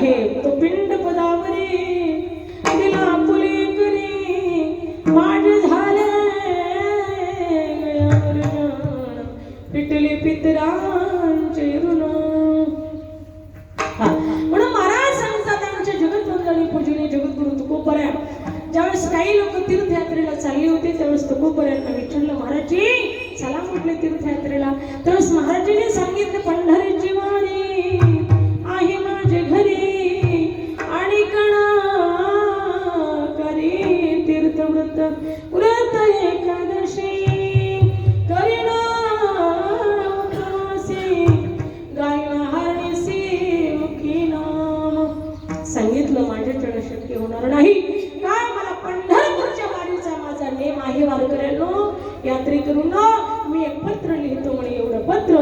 आहे. तो पिंड पदावरी दिला फुले करी. माझे झाले गळ्यावर पिटले पितरांचे ऋण. म्हणून महाराज सांगतात आमच्या जगतवंदनी पूजने जगद्गुरु तुकोपर्या ज्यावेळेस काही लोक तीर्थयात्रेला चालले होते त्यावेळेस तुकोपर्यांना विचारलं महाराजी चला म्हटले तीर्थयात्रेला. त्यावेळेस महाराजांनी सांगितलं पंढरी जीवानी. सांगितलं माझ्याच्यानं शक्य होणार नाही. काय मला पंढरपूरच्या वारीचा माझा नेम आहे वारकऱ्यांनो? यात्री करून मी एक पत्र लिहितो म्हणे एवढं पत्र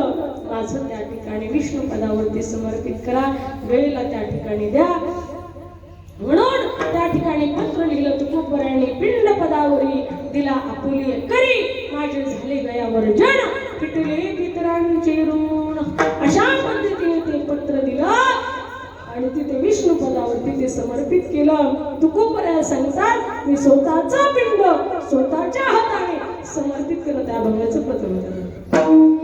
माझं त्या ठिकाणी विष्णू पदावरती समर्पित करा. वेळेला त्या ठिकाणी द्या. म्हणून त्या ठिकाणी पत्र लिहिलं तुकोबऱ्याने पिंड पदावरी दिला आपुली करी माझे झाले गयावर जन. फिटले पितरांचे ऋण. अशा पद्धतीने ते पत्र दिलं. आणि तिथे विष्णू पदावरती ते समर्पित केलं. तुकोपर्या सांगतात मी स्वतःचा पिंड स्वतःच्या हाताने समर्पित केलं त्या भंगाचं पत्र होतं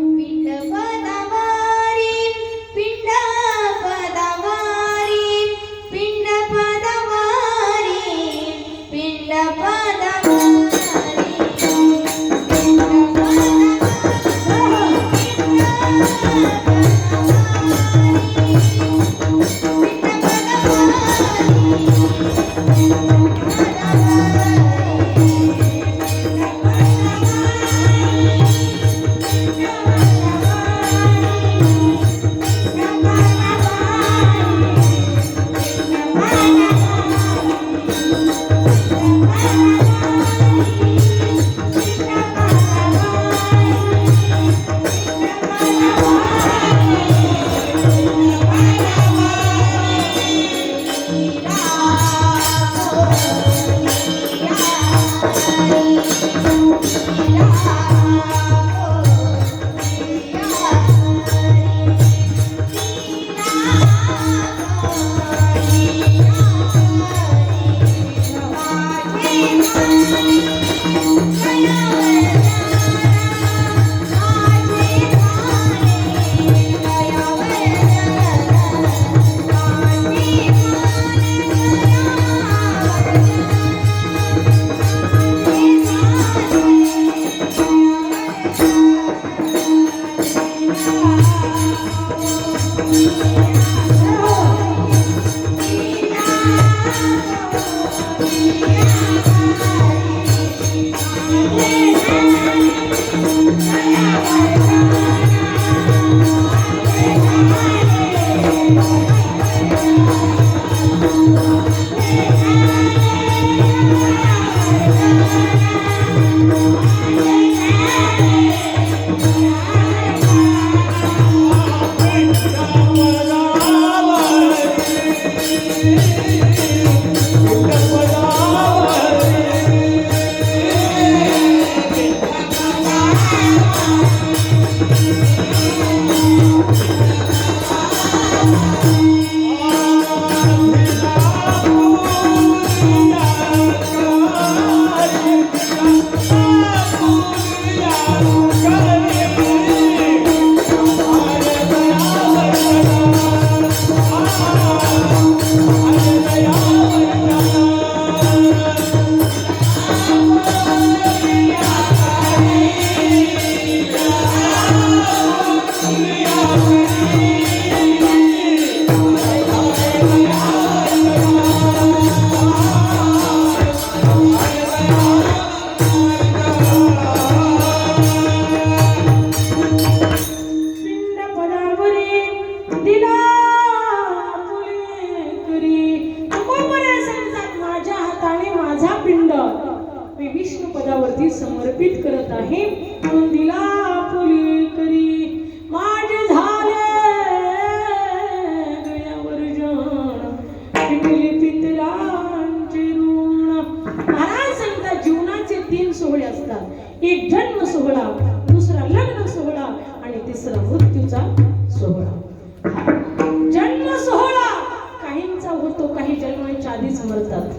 आधीच मरतात.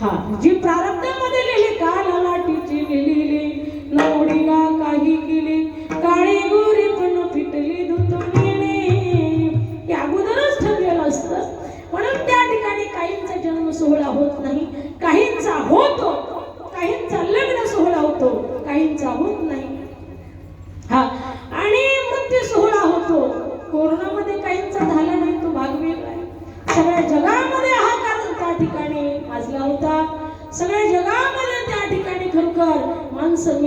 हा जी प्रारब्धामध्ये लिहिली का ललाटीची लिहिली नवडीला काही केली काळी गोरी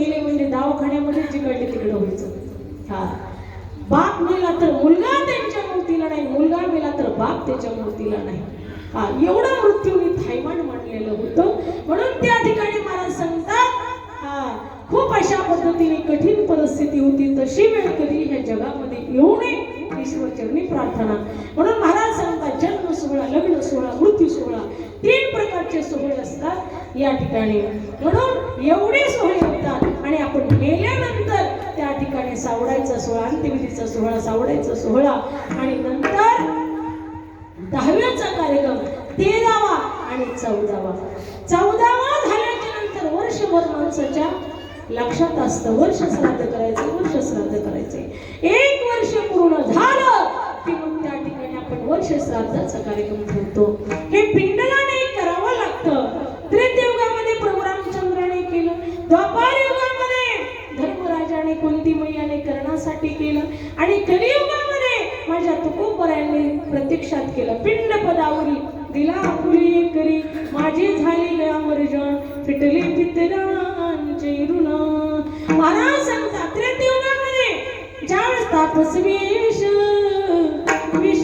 गेले म्हणजे दवाखान्यामध्ये जिकडले तिकडे व्हायचं हा. बाप मेला तर मुलगा त्यांच्या मूर्तीला नाही मुलगा मेला तर बाप त्याच्या मूर्तीला नाही. हा एवढा मृत्यूने थायमान मांडलेलं होतं. म्हणून त्या ठिकाणी महाराज सांगतात हा खूप अशा पद्धतीने कठीण परिस्थिती होती तशी वेळ कधी ह्या जगामध्ये येऊ नये ईश्वरचरणी प्रार्थना. म्हणून महाराज सांगतात जन्म सोहळा लग्न सोहळा मृत्यू सोहळा तीन प्रकारचे सोहळे असतात या ठिकाणी. म्हणून एवढे सोहळे होतात. आणि आपण गेल्यानंतर त्या ठिकाणी सावडायचा सोहळा अंत्यविधीचा सोहळा सावडायचा सोहळा. आणि नंतर दहाव्याचा कार्यक्रम तेरावा आणि चौदावा. चौदावा झाल्याच्यानंतर वर्षभर माणसाच्या लक्षात असतं वर्ष श्राद्ध करायचं वर्ष श्राद्ध करायचे. एक वर्ष पूर्ण झालं की मग त्या ठिकाणी आपण वर्ष श्राद्धाचा कार्यक्रम ठेवतो हे पिंडलाने करावं लागतं. तृतीय करण्यासाठी केलं. आणि कलियुगामध्ये माझ्या तुकोबरायांनी प्रत्यक्षात केलं. पिंड पदावरी दिला फुली करी. माझे झाले अमरजन फिटले पितरांचे ऋण महाराज सांगतात त्रेतयुगामध्ये ज्यावेळेस तापस विष विष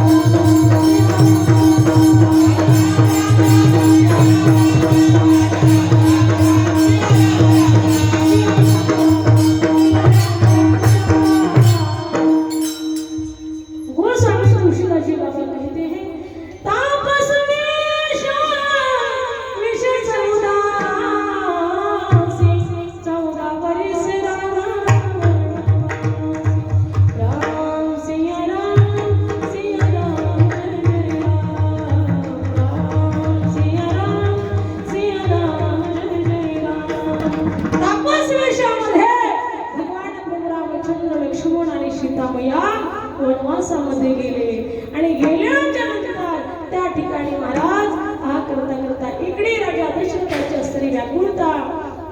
वनवासामध्ये गेले आणि गेल्याच्यानंतर त्या ठिकाणी महाराज हा करता करता इकडे राजा दशरथाची असलेली व्याकुळता.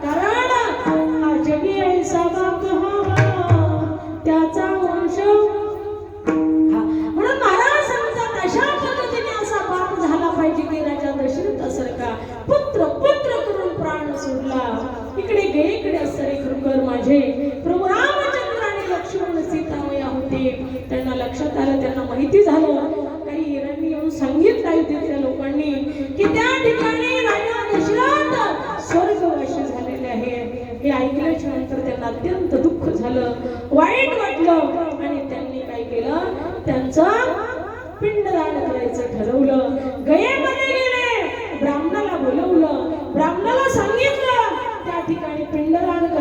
कारण हा जगी ऐसा बाप त्याचा वंश. म्हणून महाराज सांगतात अशा पद्धतीने असा बाप झाला पाहिजे की राजा दशरथ दशरथासारखा पुत्र पुत्र करून प्राण सोडला. इकडे गे इकडे असणारे कृकर माझे. प्रभू अत्यंत दुःख झालं. वाईट वाटलं. आणि त्यांनी काय केलं? त्यांचं पिंडदान करायचं ठरवलं. गयेमध्ये गेले. ब्राह्मणाला बोलवलं. ब्राह्मणाला सांगितलं त्या ठिकाणी पिंडदान करायचं